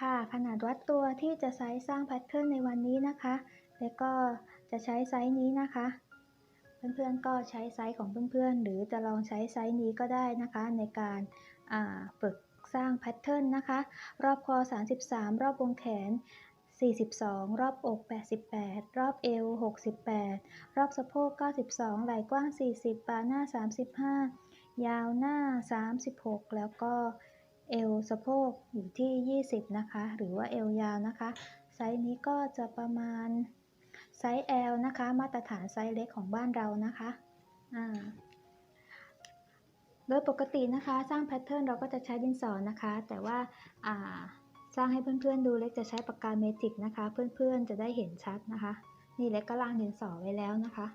ค่ะ ขนาดวัดตัวที่จะใช้สร้างแพทเทิร์นในวันนี้นะคะ แล้วก็จะใช้ไซส์นี้นะคะ เพื่อนๆก็ใช้ไซส์ของเพื่อนๆ หรือจะลองใช้ไซส์นี้ก็ได้นะคะ ในการฝึกสร้างแพทเทิร์นนะคะ รอบคอ 33 รอบวงแขน 42 รอบอก 88 รอบเอว 68 รอบสะโพก 92 ไหล่กว้าง 40บ่าหน้า 35 ยาวหน้า 36 แล้วก็ เอวสะโพกอยู่ที่ 20 นะคะ หรือว่าเอวยาวนะคะ ไซส์นี้ก็จะประมาณไซส์ L นะคะ มาตรฐานไซส์เล็กของบ้านเรานะคะอ่าโดยปกตินะคะ สร้างแพทเทิร์นเราก็จะใช้ดินสอนะคะ แต่ว่าอ่าสร้างให้เพื่อนๆดูเล็กจะใช้ปากกาเมจิกนะคะ เพื่อนๆจะได้เห็นชัดนะคะ นี่เล็กก็ล่างดินสอไว้แล้วนะคะ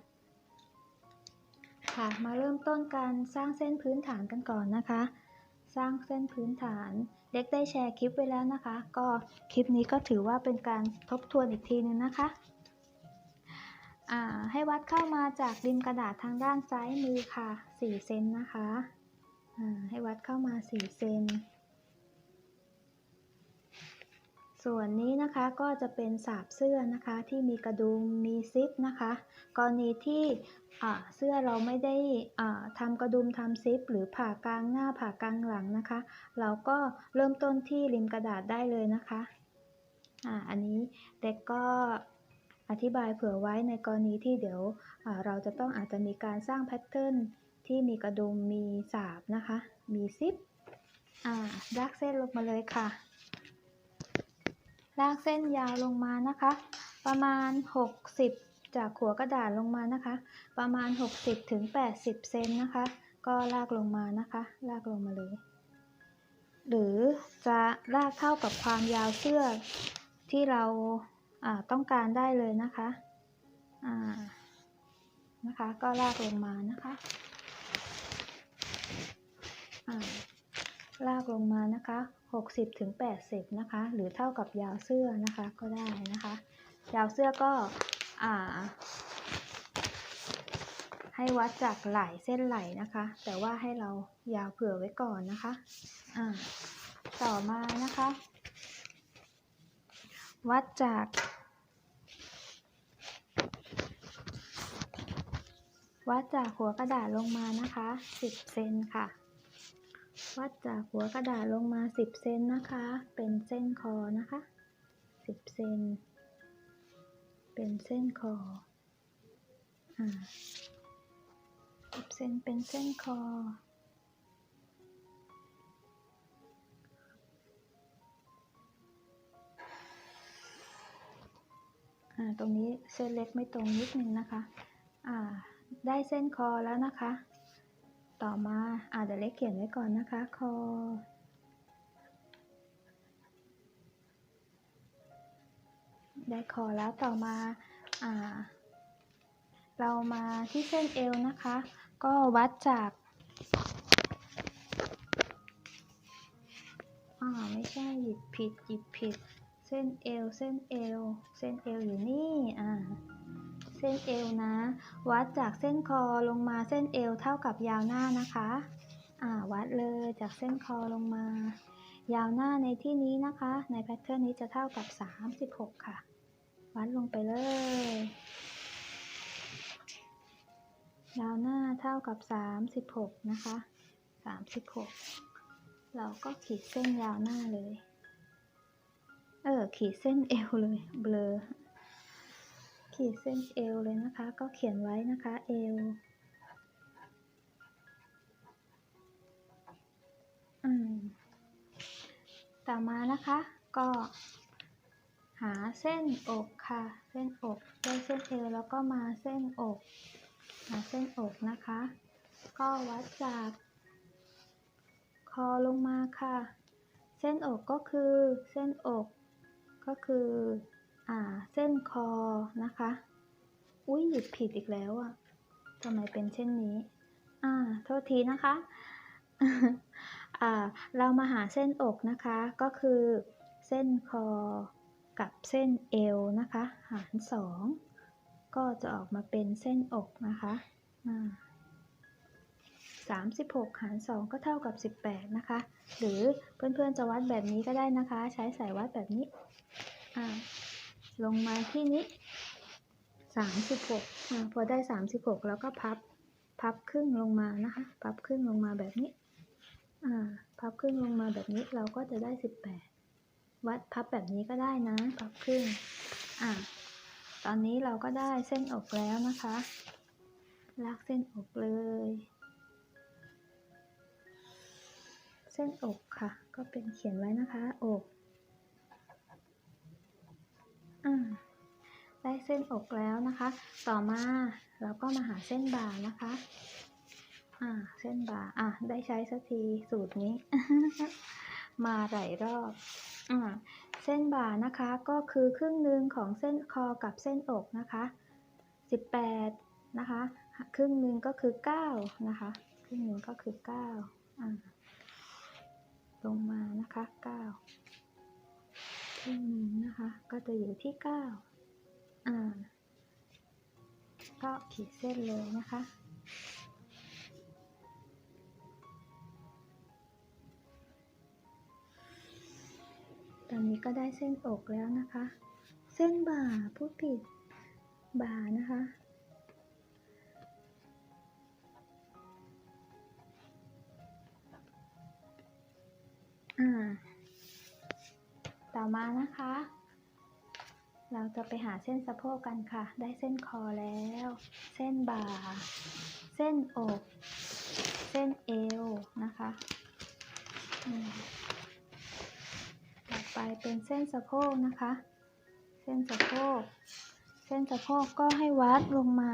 ค่ะมาเริ่มต้นการสร้างเส้นพื้นฐานกันก่อนนะคะ สร้างเส้นพื้นฐาน เด็กได้แชร์คลิปไว้แล้วนะคะ ก็คลิปนี้ก็ถือว่าเป็นการทบทวนอีกทีนึงนะคะให้วัดเข้ามาจากริมกระดาษทางด้านซ้ายมือค่ะ 4 เซนนะคะ ให้วัดเข้ามา 4 เซน ส่วนนี้นะคะก็จะเป็นสาบเสื้อนะคะที่มีกระดุมมีซิปนะคะกรณีที่เสื้อเราไม่ได้อ่าทำกระดุมทำซิป หรือผ่ากลางหน้าผ่ากลางหลังนะคะ เราก็เริ่มต้นที่ริมกระดาษได้เลยนะคะอ่าอันนี้เด็กก็อธิบายเผื่อไว้ในกรณีที่เดี๋ยวเราจะต้องอาจจะมีการสร้างแพทเทิร์นที่มีกระดุมมีสาบนะคะ มีซิปอ่าลากเส้นลงมาเลยค่ะ ลากเส้นยาวลงมานะคะ ประมาณ 60 จากหัวกระดาษลงมานะคะ ประมาณ 60ถึง80 เซนนะคะ ก็ลากลงมานะคะ ลากลงมาเลย หรือจะลากเท่ากับความยาวเสื้อที่เราต้องการได้เลยนะคะนะคะ ก็ลากลงมานะคะลากลงมานะคะ 60ถึง80นะคะ หรือเท่ากับยาวเสื้อนะคะก็ได้นะคะ ยาวเสื้อก็อ่าให้วัดจากไหล่เส้นไหล่นะคะ แต่ว่าให้เรายาวเผื่อไว้ก่อนนะคะอ่าต่อมานะคะ วัดจากวัดจากหัวกระดาษลงมานะคะ 10 เซนค่ะ วัดจากหัวกระดาษลงมา 10 เซนนะคะ เป็นเส้นคอนะคะ 10 เซน เป็นเส้นคอ อ่า10เซนเป็นเส้นคอ อ่า ตรงนี้เส้นเล็กไม่ตรงนิดนึงนะคะ อ่า ได้เส้นคอแล้วนะคะ ต่อมาอาเดี๋ยวเล็กเขียนไว้ก่อนนะคะคอได้คอแล้วต่อมาอ่าเรามาที่เส้นเอวนะคะ ก็วัดจากอ่าไม่ใช่หยิบผิดหยิบผิด เส้นเอวเส้นเอวเส้นเอวอยู่นี่อ่า ส้นเอวนะ วัดจากเส้นคอลงมาเส้นเอวเท่ากับยาวหน้านะคะ อ่า วัดเลยจากเส้นคอลงมา ยาวหน้าในที่นี้นะคะ ในแพทเทิร์นนี้จะเท่ากับ 36 ค่ะ วัดลงไปเลย ยาวหน้าเท่ากับ 36 นะคะ 36 เราก็ขีดเส้นยาวหน้าเลย เออ ขีดเส้นเอวเลย เบลอ ขีดเส้นเอวเลยนะคะ ก็เขียนไว้นะคะเอวอืมต่อมานะคะก็หาเส้นอกค่ะ เส้นอกได้เส้นเอวแล้วก็มาเส้นอก หาเส้นอกนะคะ ก็วัดจากคอลงมาค่ะ เส้นอกก็คือเส้นอกก็คือ อ่า เส้นคอนะคะ อุ้ยหยิบผิดอีกแล้วอะทำไมเป็นเช่นนี้ อ่า โทษทีนะคะ อ่า เรามาหาเส้นอกนะคะ ก็คือ เส้นคอกับเส้นเอวนะคะ หารสองก็จะออกมาเป็นเส้นอกนะคะอ่า36หกหาร2ก็เท่ากับ18นะคะ หรือเพื่อนๆจะวัดแบบนี้ก็ได้นะคะ ใช้สายวัดแบบนี้อ่า ลงมาที่นี้36อ่าพอได้36แล้วก็พับ พับครึ่งลงมานะคะ พับครึ่งลงมาแบบนี้ พับครึ่งลงมาแบบนี้เราก็จะได้18วัดพับแบบนี้ก็ได้นะ พับครึ่งอ่าตอนนี้เราก็ได้เส้นอกแล้วนะคะ ลากเส้นอกเลย เส้นอกค่ะ ก็เป็นเขียนไว้นะคะ อก ได้เส้นอกแล้วนะคะ ต่อมาเราก็มาหาเส้นบ่านะคะอ่าเส้นบ่าอะได้ใช้สักทีสูตรนี้ มาหลายรอบอ่าเส้นบ่านะคะก็คือครึ่งหนึ่งของเส้นคอกับเส้นอกนะคะ18นะคะครึ่งหนึ่งก็คือ9นะคะครึ่งหนึ่งก็คือ9อ่าลงมานะคะ9 ครึ่งหนึ่งนะคะ ก็จะอยู่ที่9อ่าก็ขีดเส้นเลยนะคะ ตอนนี้ก็ได้เส้นอกแล้วนะคะ เส้นบ่าพูดผิดบ่านะคะอ่า ต่อมานะคะ เราจะไปหาเส้นสะโพกกันค่ะ ได้เส้นคอแล้ว เส้นบ่า เส้นอก เส้นเอวนะคะต่อไปเป็นเส้นสะโพกนะคะ เส้นสะโพก เส้นสะโพกก็ให้วัดลงมา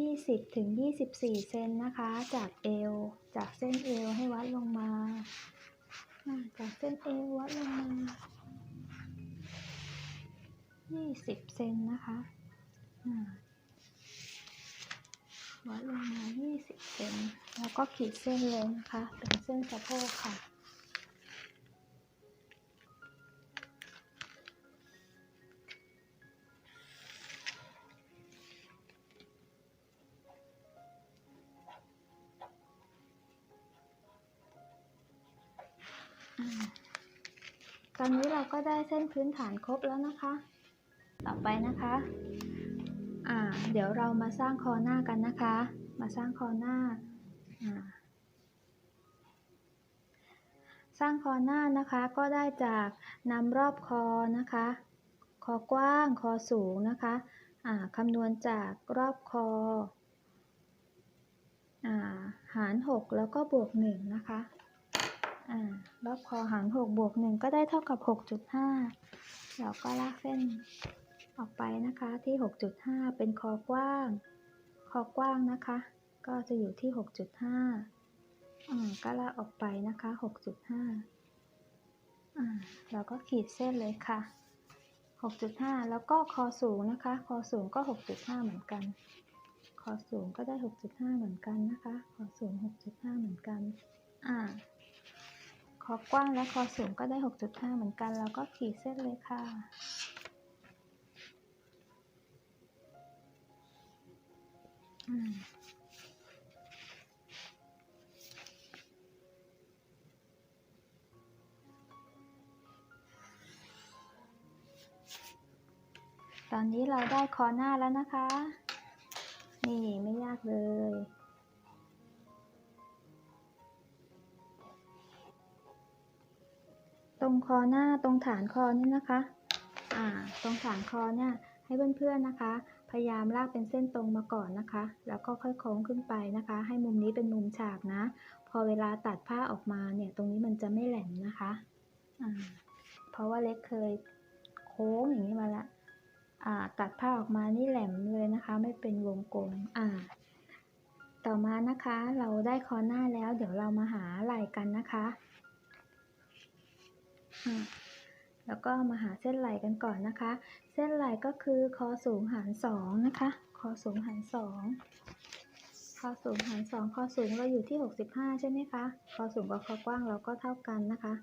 20ถึง24 เซนนะคะ จากเอว จากเส้นเอวให้วัดลงมา จากเส้นเอววัดลงมา 20 เซนนะคะวัดลงมา 20 เซนแล้วก็ขีดเส้นเลยนะคะ เป็นเส้นสะโพกค่ะ อนนี้เราก็ได้เส้นพื้นฐานครบแล้วนะคะ ต่อไปนะคะ อ่า เดี๋ยวเรามาสร้างคอหน้ากันนะคะ มาสร้างคอหน้า อ่า สร้างคอหน้านะคะ ก็ได้จากนำรอบคอนะคะ คอกว้าง คอสูงนะคะ อ่าคำนวณจากรอบคอ อ่า หาร 6 แล้วก็บวก 1 นะคะ อ่ารอบคอหาร6บวก1ก็ได้เท่ากับ 6.5 เราก็ลากเส้นออกไปนะคะที่ 6.5 เป็นคอกว้าง คอกว้างนะคะ ก็จะอยู่ที่ 6.5อ่าก็ลากออกไปนะคะ 6.5อ่าเราก็ขีดเส้นเลยค่ะ 6.5 แล้วก็คอสูงนะคะ คอสูงก็ 6.5 เหมือนกัน คอสูงก็ได้ 6.5 เหมือนกันนะคะ คอสูง 6.5 เหมือนกันอ่า คอกว้างและคอสูงก็ได้ 6.5 เหมือนกันเราก็ขีดเส้นเลยค่ะ ตอนนี้เราได้คอหน้าแล้วนะคะ นี่ไม่ยากเลย ตรงคอหน้าตรงฐานคอนี่นะคะอ่าตรงฐานคอเนี่ยให้เพื่อนๆนะคะ พยายามลากเป็นเส้นตรงมาก่อนนะคะ แล้วก็ค่อยโค้งขึ้นไปนะคะ ให้มุมนี้เป็นมุมฉากนะ พอเวลาตัดผ้าออกมาเนี่ยตรงนี้มันจะไม่แหลมนะคะอ่าเพราะว่าเล็กเคยโค้งอย่างนี้มาละอ่าตัดผ้าออกมานี่แหลมเลยนะคะ ไม่เป็นวงกลมอ่าต่อมานะคะเราได้คอหน้าแล้ว เดี๋ยวเรามาหาไหล่กันนะคะ แล้วก็มาหาเส้นไหล่กันก่อนนะคะ เส้นไหล่ก็คือคอสูงหารสองนะคะคอสูงหารสองคอสูงหารสองคอสูงเราอยู่ที่หกสิบห้าใช่ไหมคะคอสูงกับคอกว้างเราก็เท่ากันนะคะ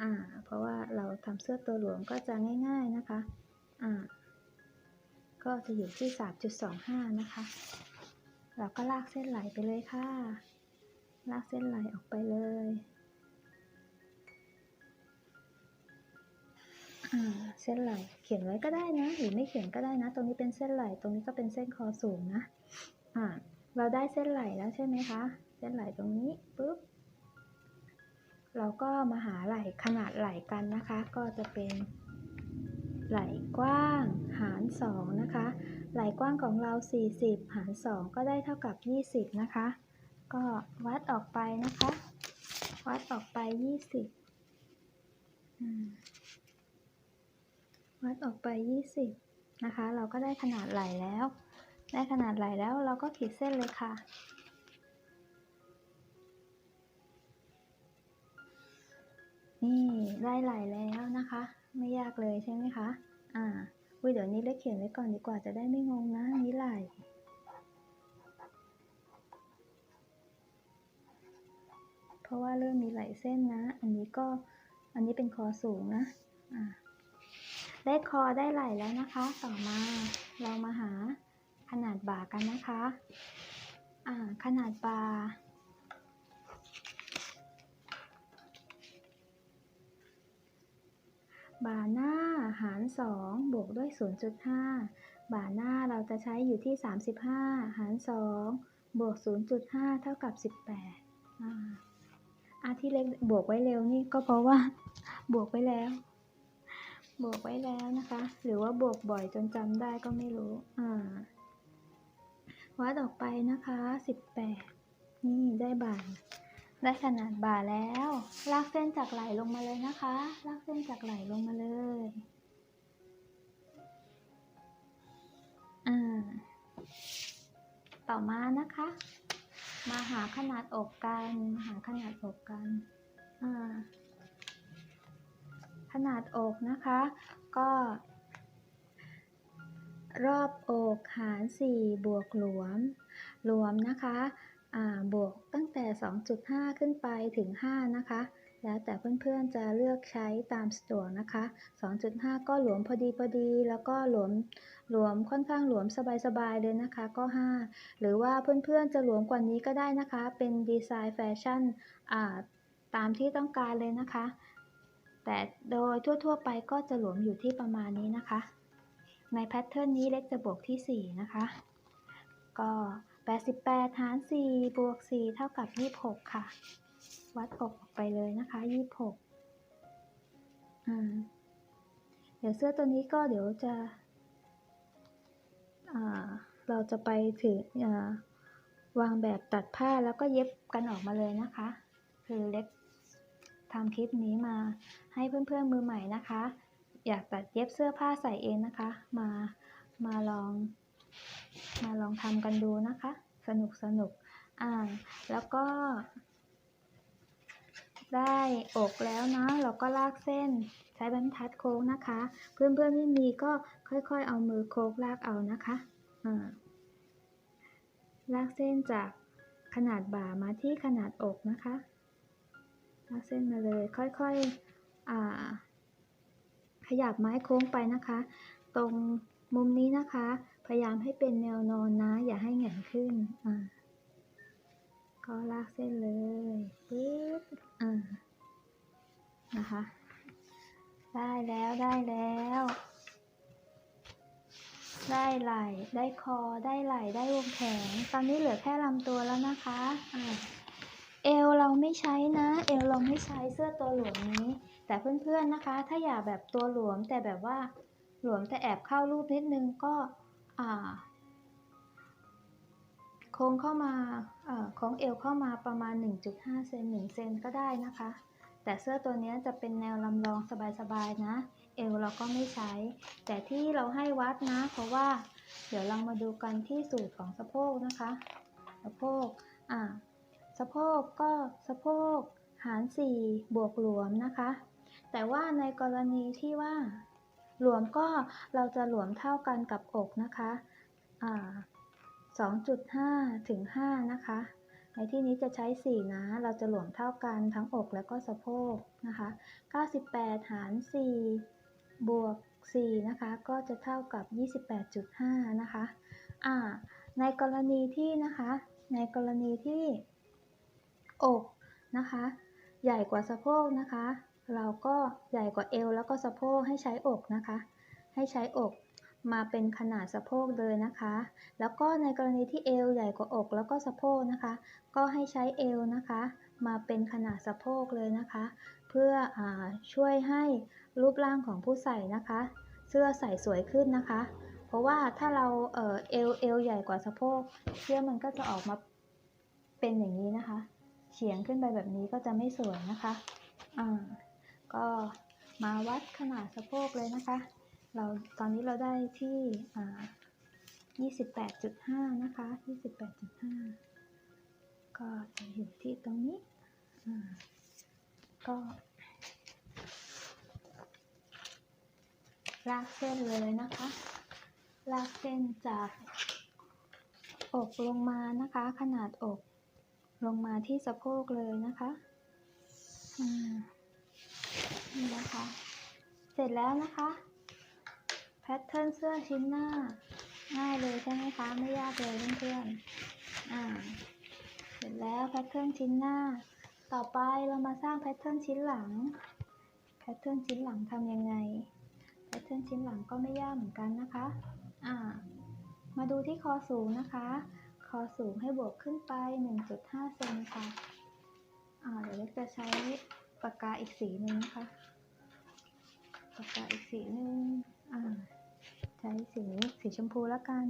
อ่าเพราะว่าเราทำเสื้อตัวหลวมก็จะง่ายๆนะคะอ่าก็จะอยู่ที่สามจุดสองห้านะคะ เราก็ลากเส้นไหลไปเลยค่ะ ลากเส้นไหลออกไปเลย เส้นไหลเขียนไว้ก็ได้นะ หรือไม่เขียนก็ได้นะ ตรงนี้เป็นเส้นไหลตรงนี้ก็เป็นเส้นคอสูงนะอ่าเราได้เส้นไหลแล้วใช่ไหมคะ เส้นไหลตรงนี้ปุ๊บเราก็มาหาไหลขนาดไหลกันนะคะ ก็จะเป็นไหลกว้างหาร 2 นะคะ ไหลกว้างของเรา 40 หาร 2 ก็ได้เท่ากับ 20 นะคะ ก็วัดออกไปนะคะ วัดออกไป 20อืม วัดออกไป 20 นะคะ เราก็ได้ขนาดไหลแล้ว ได้ขนาดไหลแล้วเราก็ขีดเส้นเลยค่ะ นี่ได้ไหลแล้วนะคะ ไม่ยากเลยใช่ไหมคะ อ่าอุ้ยเดี๋ยวนี้เล็กเขียนไว้ก่อนดีกว่าจะได้ไม่งงนะนี่ไหลเพราะว่าเริ่มมีไหลเส้นนะ อันนี้ก็ อันนี้เป็นคอสูงนะ อ่า ได้คอได้ไหลแล้วนะคะ ต่อมาเรามาหาขนาดบ่ากันนะคะ อ่า ขนาดบ่าบ่าหน้าหาร 2 บวกด้วย 0.5 บ่าหน้าเราจะใช้อยู่ที่ 35 หาร 2 บวก 0.5 เท่ากับ 18 อ่าอาที่เล็กบวกไว้เร็วนี่ก็เพราะว่า บวกไว้แล้ว บวกไว้แล้วนะคะ หรือว่าบวกบ่อยจนจำได้ก็ไม่รู้ อ่า วัดออกไปนะคะ 18 นี่ได้บ่าได้ขนาดบ่าแล้ว ลากเส้นจากไหลลงมาเลยนะคะ ลากเส้นจากไหลลงมาเลย อ่า ต่อมานะคะ มาหาขนาดอกกัน หาขนาดอกกัน อ่า ขนาดอกนะคะ ก็ รอบอกหาร 4 บวกหลวมรวมนะคะบวกตั้งแต่ 2.5 ขึ้นไปถึง 5 นะคะ แล้วแต่เพื่อนๆจะเลือกใช้ตามสะดวกนะคะ 2.5 ก็หลวมพอดีพอดี แล้วก็หลวมหลวมค่อนข้างหลวมสบายๆเลยนะคะ ก็ 5 หรือว่าเพื่อนๆจะหลวมกว่านี้ก็ได้นะคะ เป็นดีไซน์แฟชั่นตามที่ต้องการเลยนะคะ แต่โดยทั่วๆไปก็จะหลวมอยู่ที่ประมาณนี้นะคะ ในแพทเทิร์นนี้เล็กจะบวกที่ 4 นะคะ ก็ 88 หาร 4 บวก 4 เท่ากับ 26 ค่ะ วัดอกออกไปเลยนะคะ 26อ่าเดี๋ยวเสื้อตัวนี้ก็เดี๋ยวจะเราจะไปถึงอ่าวางแบบตัดผ้าแล้วก็เย็บกันออกมาเลยนะคะ คือเล็ก ทำคลิปนี้มาให้เพื่อนๆมือใหม่นะคะ อยากตัดเย็บเสื้อผ้าใส่เองนะคะ มามาลอง มาลองทำกันดูนะคะ สนุกสนุกอ่าแล้วก็ ได้อกแล้วนะเราก็ลากเส้นใช้บรรทัดโค้งนะคะ เพื่อนๆไม่มีก็ค่อยๆ เอามือโค้งลากเอานะคะอ่าลากเส้นจากขนาดบ่ามาที่ขนาดอกนะคะ ลากเส้นมาเลยค่อยๆอ่าขยับไม้โค้งไปนะคะ ตรงมุมนี้นะคะ พยายามให้เป็นแนวนอนนะ อย่าให้แหงนขึ้นอ่าก็ลากเส้นเลยปึ๊บอ่านะคะ ได้แล้วได้แล้ว ได้ไหล่ได้คอได้ไหล่ได้วงแขน ตอนนี้เหลือแค่ลำตัวแล้วนะคะอ่า เอวเราไม่ใช้นะ เอวเราไม่ใช้เสื้อตัวหลวมนี้ แต่เพื่อนๆนะคะ ถ้าอยากแบบตัวหลวมแต่แบบว่าหลวมแต่แอบเข้ารูปนิดนึงก็อ่าโค้งเข้ามาเอ่อโค้งเอวเข้ามาประมาณ 1.5เซน1เซนก็ได้นะคะ แต่เสื้อตัวนี้จะเป็นแนวลำลองสบายๆนะ เอวเราก็ไม่ใช้ แต่ที่เราให้วัดนะ เพราะว่า เดี๋ยวเรามาดูกันที่สูตรของสะโพกนะคะ สะโพกอ่า สะโพกก็สะโพกหาร 4 บวกหลวมนะคะ แต่ว่าในกรณีที่ว่าหลวมก็เราจะหลวมเท่ากันกับอกนะคะอ่า2.5 ถึง 5 นะคะ ในที่นี้จะใช้ 4 นะ เราจะหลวมเท่ากันทั้งอกและก็สะโพกนะคะ 98 หาร 4 บวก 4 นะคะ ก็จะเท่ากับ 28.5 นะคะ ในกรณีที่นะคะ ในกรณีที่ อกนะคะ ใหญ่กว่าสะโพกนะคะ เราก็ใหญ่กว่าเอวแล้วก็สะโพกให้ใช้อกนะคะ ให้ใช้อกมาเป็นขนาดสะโพกเลยนะคะ แล้วก็ในกรณีที่เอวใหญ่กว่าอกแล้วก็สะโพกนะคะ ก็ให้ใช้เอวนะคะ มาเป็นขนาดสะโพกเลยนะคะ เพื่ออช่วยให้รูปร่างของผู้ใส่นะคะ เสื้อใส่สวยขึ้นนะคะ เพราะว่าถ้าเราเอวเอวใหญ่กว่าสะโพกเสื้อมันก็จะออกมาเป็นอย่างนี้นะคะ เฉียงขึ้นไปแบบนี้ก็จะไม่สวยนะคะอ่าก็มาวัดขนาดสะโพกเลยนะคะ เราตอนนี้เราได้ที่อ่า28.5 นะคะ 28.5 ก็จะอยู่ที่ตรงนี้อ่าก็ ลากเส้นเลยนะคะ ลากเส้นจากอกลงมานะคะ ขนาดอก ลงมาที่สะโพกเลยนะคะอ่านี่นะคะ เสร็จแล้วนะคะ แพทเทิร์นเสื้อชิ้นหน้า ง่ายเลยใช่ไหมคะ ไม่ยากเลยเพื่อนๆอ่า เสร็จแล้วแพทเทิร์นชิ้นหน้า ต่อไปเรามาสร้างแพทเทิร์นชิ้นหลัง แพทเทิร์นชิ้นหลังทำยังไง แพทเทิร์นชิ้นหลังก็ไม่ยากเหมือนกันนะคะ อ่า มาดูที่คอสูงนะคะ อสูงให้บวกขึ้นไป 1.5 เซนค่ะอ่าเดี๋ยวเล็กจะใช้ปากกาอีกสีหนึ่งนะคะ ปากกาอีกสีหนึ่งอ่าใช้สีสีชมพูแล้วกัน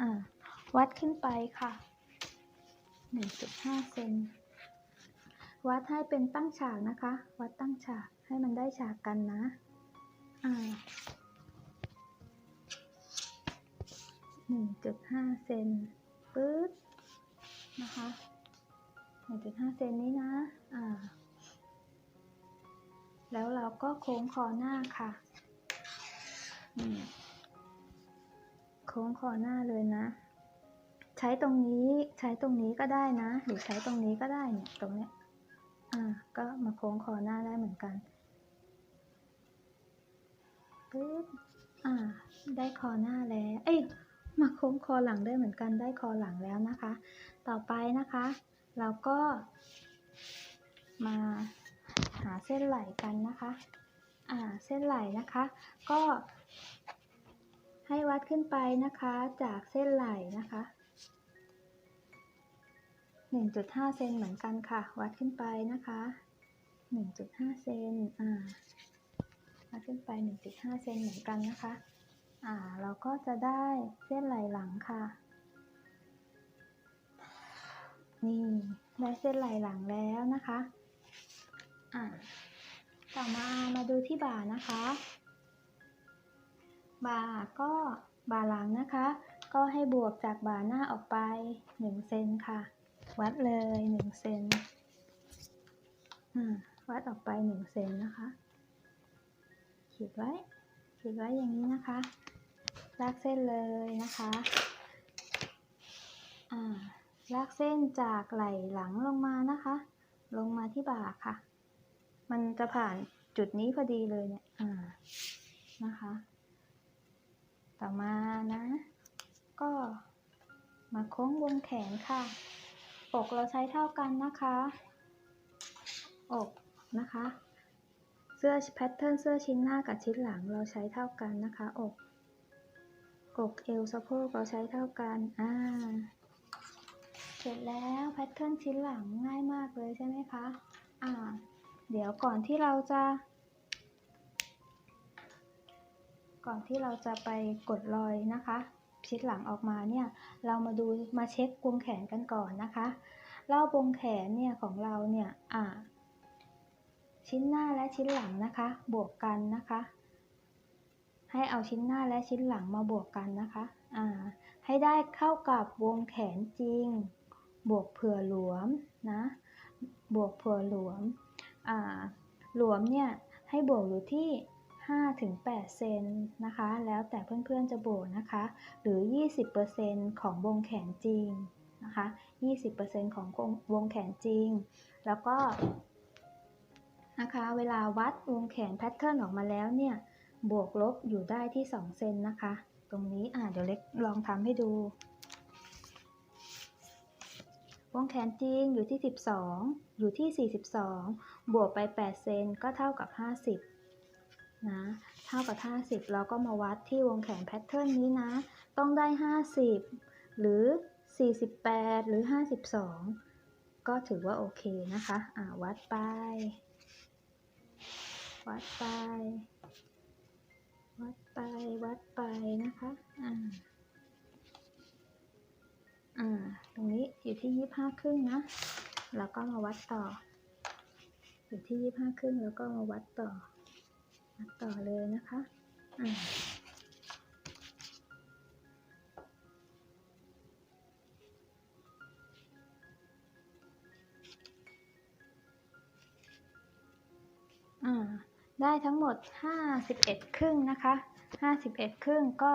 อ่าวัดขึ้นไปค่ะ 1.5 เซน วัดให้เป็นตั้งฉากนะคะ วัดตั้งฉากให้มันได้ฉากกันนะอ่า1.5เซน ปึ๊บนะคะ1.5เซนนี้นะ อ่า แล้วเราก็โค้งคอหน้าค่ะ โค้งคอหน้าเลยนะ ใช้ตรงนี้ใช้ตรงนี้ก็ได้นะ หรือใช้ตรงนี้ก็ได้เนี่ย ตรงเนี้ย อ่า ก็มาโค้งคอหน้าได้เหมือนกันปึ๊บ อ่า ได้คอหน้าแล้ว เอ้ย มาโค้งคอหลังได้เหมือนกันได้คอหลังแล้วนะคะ ต่อไปนะคะ เราก็มาหาเส้นไหล่กันนะคะอ่าเส้นไหล่นะคะ ก็ให้วัดขึ้นไปนะคะจากเส้นไหล่นะคะ1.5เซนเหมือนกันค่ะ วัดขึ้นไปนะคะ1.5เซนอ่าวัดขึ้นไป 1.5เซนเหมือนกันนะคะ อ่า เราก็จะได้เส้นไหลหลังค่ะ นี่ ได้เส้นไหลหลังแล้วนะคะ อ่าต่อมามาดูที่บ่านะคะ บ่าก็บ่าหลังนะคะ ก็ให้บวกจากบ่าหน้าออกไป1เซนค่ะ วัดเลย1เซนวัดออกไป1เซนนะคะ ขีดไว้ ขีดไว้อย่างนี้นะคะ ลากเส้นเลยนะคะอ่าลากเส้นจากไหล่หลังลงมานะคะ ลงมาที่บ่าค่ะ มันจะผ่านจุดนี้พอดีเลยเนี่ยอ่านะคะ ต่อมานะ ก็มาโค้งวงแขนค่ะ อกเราใช้เท่ากันนะคะ อกนะคะ เสื้อแพทเทิร์นเสื้อชิ้นหน้ากับชิ้นหลังเราใช้เท่ากันนะคะ อก อกเอวสะโพกเราใช้เท่ากัน อ่า เสร็จแล้วแพทเทิร์นชิ้นหลังง่ายมากเลยใช่ไหมคะ อ่า เดี๋ยวก่อนที่เราจะ ก่อนที่เราจะไปกดรอยนะคะ ชิ้นหลังออกมาเนี่ย เรามาดูมาเช็ควงแขนกันก่อนนะคะรอบวงแขนเนี่ยของเราเนี่ย อ่า ชิ้นหน้าและชิ้นหลังนะคะ บวกกันนะคะ ให้เอาชิ้นหน้าและชิ้นหลังมาบวกกันนะคะอ่าให้ได้เข้ากับวงแขนจริง บวกเผื่อหลวมนะ บวกเผื่อหลวมอ่าหลวมเนี่ยให้บวกอยู่ที่5-8 เซนนะคะ แล้วแต่เพื่อนๆจะโบกนะคะ หรือ 20%ของวงแขนจริงนะคะ 20%ของวงแขนจริง แล้วก็นะคะ เวลาวัดวงแขนแพทเทิร์นออกมาแล้วเนี่ย บวกลบอยู่ได้ที่ 2 เซนนะคะ ตรงนี้อ่าเดี๋ยวเล็กลองทำให้ดู วงแขนจริงอยู่ที่ 12 อยู่ที่ 42 บวกไป 8 เซนก็เท่ากับ 50 นะ เท่ากับ 50 เราก็มาวัดที่วงแขนแพทเทิร์นนี้นะ ต้องได้ 50 หรือ 48 หรือ 52 ก็ถือว่าโอเคนะคะ อ่าวัดไป วัดไป วัดไปวัดไปนะคะ อ่า อ่า ตรงนี้อยู่ที่ยี่ห้าครึ่งนะ แล้วก็มาวัดต่อ อยู่ที่ยี่ห้าครึ่งแล้วก็มาวัดต่อ วัดต่อเลยนะคะ อ่า ได้ทั้งหมด 51 ครึ่งนะคะ 51 ครึ่งก็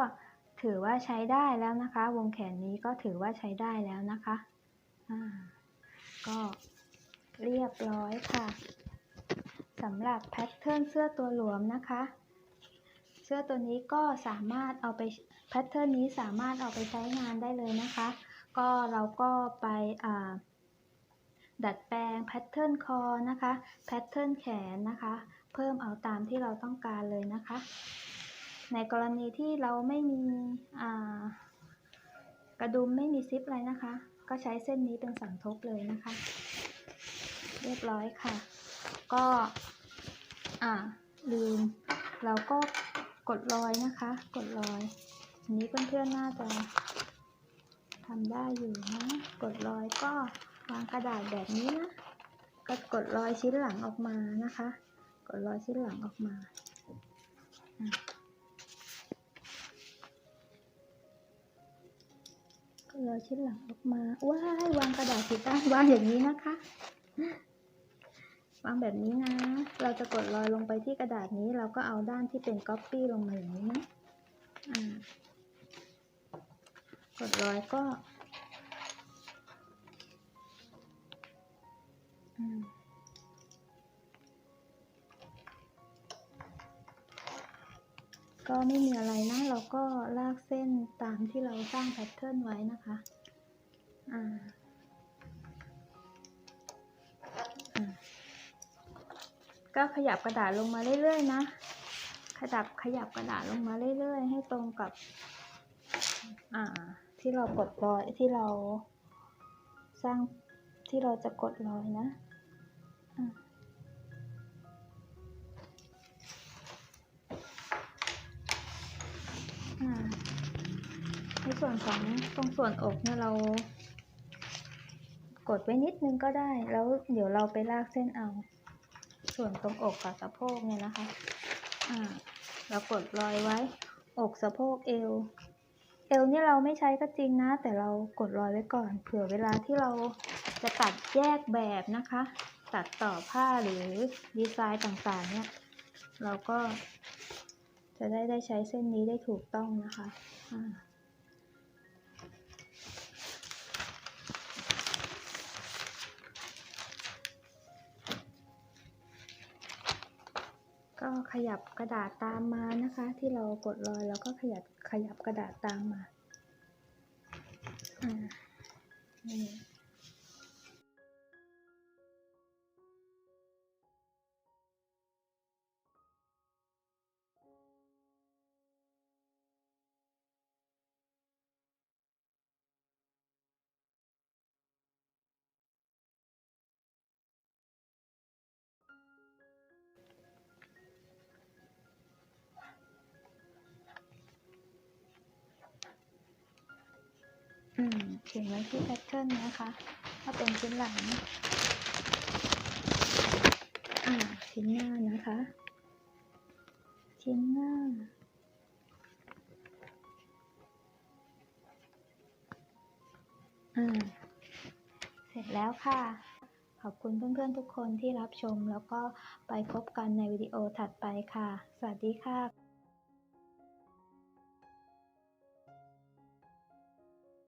ถือว่าใช้ได้แล้วนะคะ วงแขนนี้ก็ถือว่าใช้ได้แล้วนะคะก็เรียบร้อยค่ะสำหรับแพทเทิร์นเสื้อตัวหลวมนะคะ เสื้อตัวนี้ก็สามารถเอาไปแพทเทิร์นนี้สามารถเอาไปใช้งานได้เลยนะคะ ก็เราก็ไปดัดแปลงแพทเทิร์นคอนะคะ แพทเทิร์นแขนนะคะ เพิ่มเอาตามที่เราต้องการเลยนะคะ ในกรณีที่เราไม่มีกระดุมไม่มีซิปอะไรนะคะ ก็ใช้เส้นนี้เป็นสังทบเลยนะคะ เรียบร้อยค่ะ ก็อ่าลืมเราก็กดรอยนะคะ กดรอยอันนี้เพื่อนๆน่าจะทำได้อยู่นะ กดรอยก็วางกระดาษแบบนี้นะก็กดรอยชิ้นหลังออกมานะคะ กดรอยชิ้นหลังออกมากดรอยชิ้นหลังออกมา ว้ายวางกระดาษผิดด้านวางอย่างนี้นะคะ วางแบบนี้นะ เราจะกดรอยลงไปที่กระดาษนี้ เราก็เอาด้านที่เป็นก๊อปปี้ลงมาอย่างนี้นะกดรอยก็ อืม ก็ไม่มีอะไรนะ เราก็ลากเส้นตามที่เราสร้างแพทเทิร์นไว้นะคะอ่าก็ขยับกระดาษลงมาเรื่อยๆนะ ขยับขยับกระดาษลงมาเรื่อยๆ ให้ตรงกับอ่าที่เรากดรอยที่เราสร้างที่เราจะกดรอยนะ ในส่วนของตรงส่วนอกเนี่ยเรา กดไว้นิดนึงก็ได้ แล้วเดี๋ยวเราไปลากเส้นเอา ส่วนตรงอกกับสะโพกเนี่ยนะคะ อ่า เรากดรอยไว้ อกสะโพกเอว เอวเนี่ยเราไม่ใช้ก็จริงนะ แต่เรากดรอยไว้ก่อน เผื่อเวลาที่เราจะตัดแยกแบบนะคะ ตัดต่อผ้าหรือดีไซน์ต่างๆเนี่ย เราก็ จะได้ได้ใช้เส้นนี้ได้ถูกต้องนะคะก็ขยับกระดาษตามมานะคะ ที่เรากดรอยแล้วก็ขยับขยับกระดาษตามมาอ่านี่ เขียนไว้ที่แพทเทิร์นนะคะถ้าเป็นชิ้นหลังชิ้นหน้านะคะ ชิ้นหน้า อ่า เสร็จแล้วค่ะขอบคุณเพื่อนๆทุกคนที่รับชมแล้วก็ไปพบกันในวิดีโอถัดไปค่ะ สวัสดีค่ะ